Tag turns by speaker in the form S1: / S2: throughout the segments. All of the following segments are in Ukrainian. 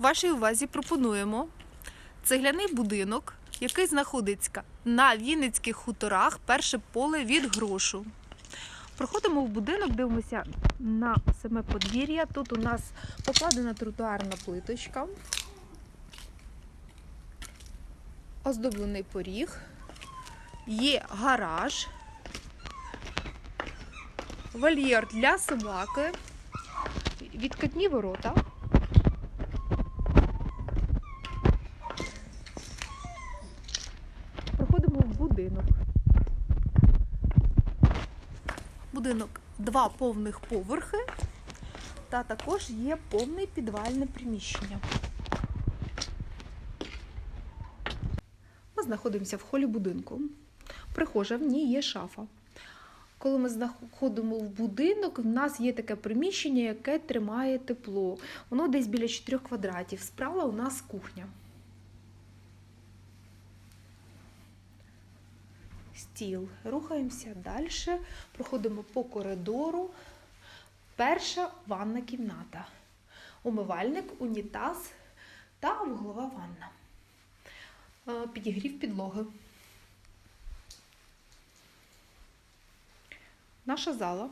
S1: Вашій увазі пропонуємо цегляний будинок, який знаходиться на Вінницьких хуторах, перше поле від грошу. Проходимо в будинок, дивимося на саме подвір'я. Тут у нас покладена тротуарна плиточка, оздоблений поріг, є гараж, вольєр для собаки, відкатні ворота. Проходимо в будинок. Будинок два повних поверхи, та також є повне підвальне приміщення. Ми знаходимося в холі будинку. Прихожа, в ній є шафа. Коли ми заходимо в будинок, в нас є таке приміщення, яке тримає тепло. Воно десь біля 4 квадратів. Справа у нас кухня. Стіл. Рухаємося далі. Проходимо по коридору. Перша ванна кімната. Умивальник, унітаз та вуглова ванна. Е, Підігрів підлоги. Наша зала.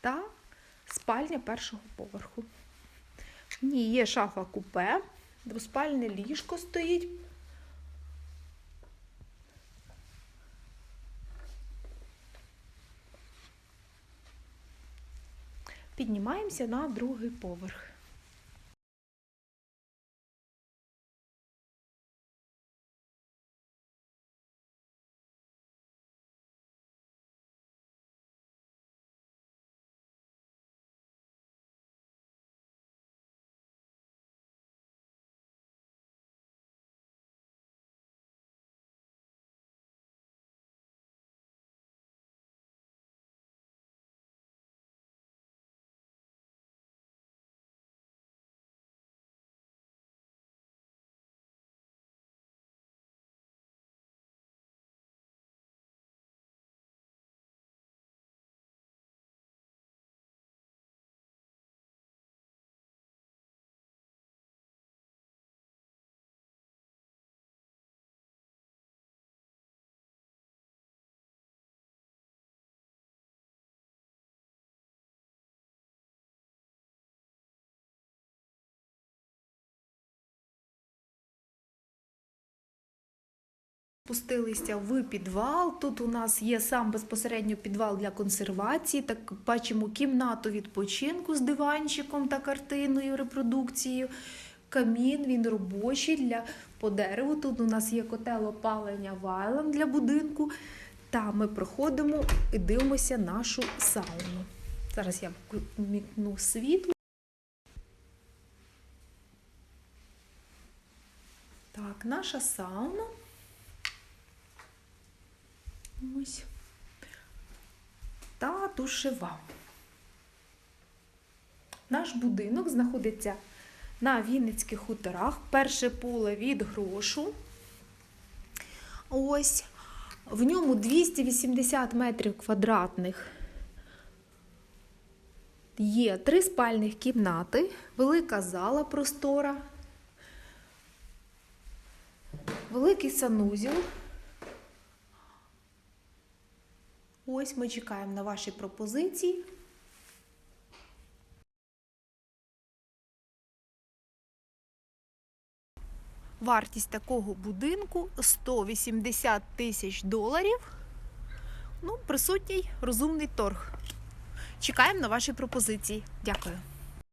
S1: Та спальня першого поверху. В ній є шафа купе, двоспальне ліжко стоїть. Піднімаємося на другий поверх. Спустилися в підвал. Тут у нас є сам безпосередньо підвал для консервації. Так бачимо кімнату відпочинку з диванчиком та картиною, репродукцією. Камін, він робочий для по дереву. Тут у нас є котел опалення вайлом для будинку. Та ми проходимо і дивимося нашу сауну. Зараз я вмікну світло. Так, наша сауна. Ось. Та душева. Наш будинок знаходиться на Вінницьких хуторах. Перше поле від грошу. Ось. В ньому 280 метрів квадратних. Є три спальних кімнати, велика зала простора, великий санузел. Ось ми чекаємо на ваші пропозиції. Вартість такого будинку 180 тисяч доларів. Ну, присутній розумний торг. Чекаємо на ваші пропозиції. Дякую.